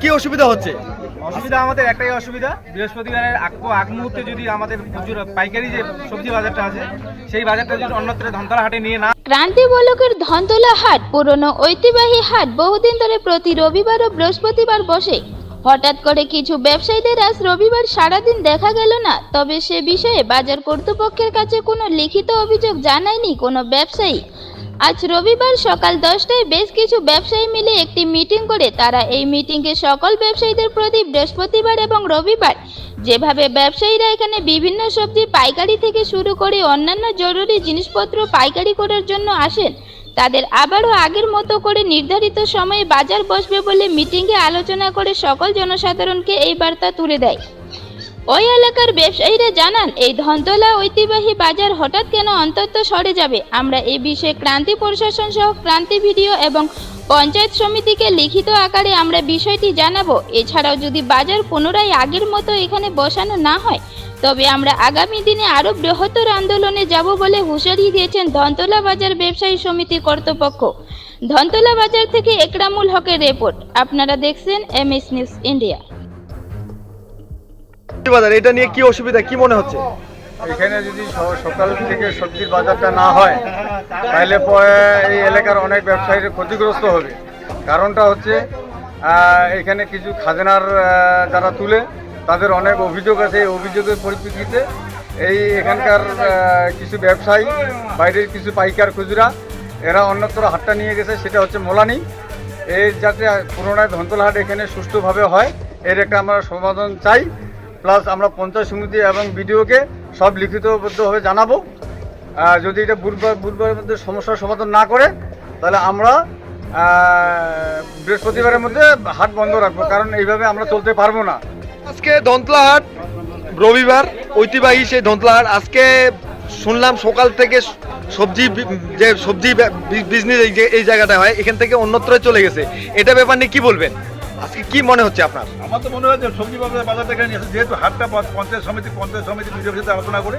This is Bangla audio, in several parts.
কি অসুবিধা হচ্ছে? অসুবিধা আমাদের একটাই অসুবিধা বৃহস্পতিবারের আগ আগ মুহূর্তে যদি আমাদের প্রচুর পাইকারি যে সবজি বাজারটা আছে সেই বাজারটা যদি অন্যত্র ধনতলা হাটে নিয়ে না ক্রান্তি বলকের ধনতলা হাট পুরনো ঐতিহ্যবাহী হাট বহুদিন ধরে প্রতি রবিবার ও বৃহস্পতিবার বসে। হঠাৎ করে কিছু ব্যবসায়ীদের আজ রবিবার সারাদিন দেখা গেল না তবে সে বিষয়ে বাজার কর্তৃপক্ষের কাছে কোনো লিখিত অভিযোগ জানায়নি কোনো ব্যবসায়ী। আজ রবিবার সকাল দশটায় বেশ কিছু ব্যবসায়ী মিলে একটি মিটিং করে তারা এই মিটিংয়ে সকল ব্যবসায়ীদের প্রতি বৃহস্পতিবার এবং রবিবার। যেভাবে ব্যবসায়ীরা এখানে বিভিন্ন সবজি পাইকারি থেকে শুরু করে অন্যান্য জরুরি জিনিসপত্র পাইকারি করার জন্য আসেন, তাদের আবারও আগের মতো করে নির্ধারিত সময়ে বাজার বসবে বলে মিটিংয়ে আলোচনা করে সকল জনসাধারণকে এই বার্তা তুলে দেয়। ওই এলাকার ব্যবসায়ীরা জানান, এই ধনতলা ঐতিহ্যবাহী বাজার হঠাৎ কেন অন্তত সরে যাবে? আমরা এই বিষয়ে ক্রান্তি প্রশাসন সহ ক্রান্তি ভিডিও এবং পঞ্চায়েত সমিতিকে লিখিত আকারে আমরা বিষয়টি জানাব। এছাড়াও যদি বাজার পুনরায় আগের মতো এখানে বসানো না হয়, তবে আমরা আগামী দিনে আরও বৃহত্তর আন্দোলনে যাব বলে হুঁশিয়ারি দিয়েছেন ধনতলা বাজার ব্যবসায়ী সমিতি কর্তৃপক্ষ। ধনতলা বাজার থেকে একরামুল হকের রিপোর্ট। আপনারা দেখছেন এমএস নিউজ ইন্ডিয়া। বাজার এটা নিয়ে কি অসুবিধা, কি মনে হচ্ছে? এখানে যদি সকাল থেকে সবজির বাজারটা না হয়, তাহলে পরে এই এলাকার অনেক ব্যবসায়ীর ক্ষতিগ্রস্ত হবে। কারণটা হচ্ছে এখানে কিছু খাজনার যারা তুলে, তাদের অনেক অভিযোগ আছে। এই অভিযোগের পরিপ্রেক্ষিতে এই এখানকার কিছু ব্যবসায়ী, বাইরের কিছু পাইকার খুচরা, এরা অন্যত্র হাটটা নিয়ে গেছে, সেটা হচ্ছে মোলানি। এর যাতে পুনরায় ধন্তলাহাট এখানে সুষ্ঠুভাবে হয়, এর একটা আমরা সমাধান চাই। প্লাস আমরা পঞ্চায়েত সমিতি এবং বিডিওকে সব লিখিতবদ্ধভাবে জানাব। যদি এটা বুধবার, বুধবারের মধ্যে সমস্যার সমাধান না করে, তাহলে আমরা বৃহস্পতিবারের মধ্যে হাট বন্ধ রাখব, কারণ এইভাবে আমরা চলতে পারব না। আজকে দন্তলাহাট রবিবার, ঐতিহ্যবাহী সেই দন্তলাহাট আজকে শুনলাম সকাল থেকে সবজি যে সবজি বিজনেস এই জায়গাটা হয়, এখান থেকে অন্যত্র চলে গেছে। এটা ব্যাপার নিয়ে কি বলবেন? আজকে কি মনে হচ্ছে আপনার? আমার তো মনে হয় যে সবজি বাজার বাজার থেকে নিয়ে আসে। যেহেতু হাটটা পঞ্চায়েত সমিতি পঞ্চায়েত সমিতি বিডিওর সাথে আলোচনা করে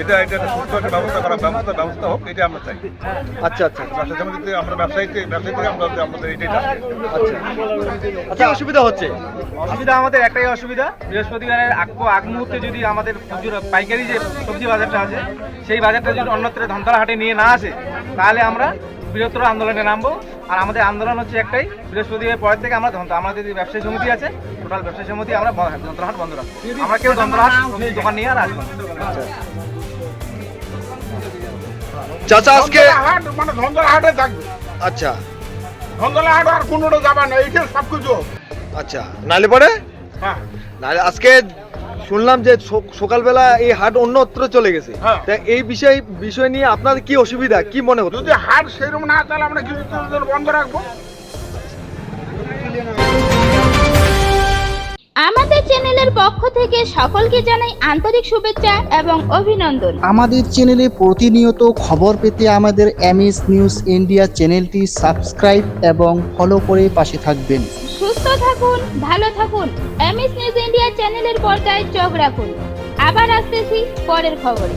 এটা এটা একটা সুস্থ একটা ব্যবস্থা করা ব্যবস্থা ব্যবস্থা হোক এটা আমরা চাই। আচ্ছা আচ্ছা। ব্যবসা সমিতিতে আমরা ব্যবসায়ীতে ব্যবসায়ী থেকে আমরা আমাদের এটাই চাই। কি অসুবিধা হচ্ছে? অসুবিধা আমাদের একটাই অসুবিধা। বৃহস্পতিবারের আগ আগ মুহূর্তে যদি আমাদের প্রচুর পাইকারি যে সবজি বাজারটা আছে সেই বাজারটা যদি অন্যত্র ধনতলা হাটে নিয়ে না আসে তাহলে আমরা বৃহত্তর আন্দোলনে নামবো। আর আমাদের আন্দোলন হচ্ছে একটাই বৃহস্পতিবার পরের থেকে আমরা ধন্ত আমাদের যে ব্যবসায়ী সমিতি আছে টোটাল ব্যবসায়ী সমিতি আমরা ধন্তলা হাট বন্ধ রাখব। আমরা কেউ ধন্তলা হাট দোকান নিয়ে আর আসব চাচা আজকে হাট মানে ধন্দলা হাটে থাকবে। আচ্ছা। ধন্দলা হাট আর কোনোটা যাবে না এইটা সব কিছু আচ্ছা। নালে পরে হ্যাঁ। নালে আজকে শুনলাম যে সকালবেলা এই হাট অন্যত্র চলে গেছে। হ্যাঁ। তা এই বিষয় বিষয় নিয়ে আপনার কি অসুবিধা? কি মনে হচ্ছে? যদি হাট সেরকম না তাহলে আমরা কিছু বন্ধ রাখব। আমাদের চ্যানেলের পক্ষ থেকে সকলকে জানাই আন্তরিক শুভেচ্ছা এবং অভিনন্দন। আমাদের চ্যানেলে প্রতিনিয়ত খবর পেতে আমাদের এমএস নিউজ ইন্ডিয়া চ্যানেলটি সাবস্ক্রাইব এবং ফলো করে পাশে থাকবেন। সুস্থ থাকুন, ভালো থাকুন। এমএস নিউজ ইন্ডিয়া চ্যানেলের পর্দায় চোখ রাখুন। আবার আসতেছি পরের খবরে।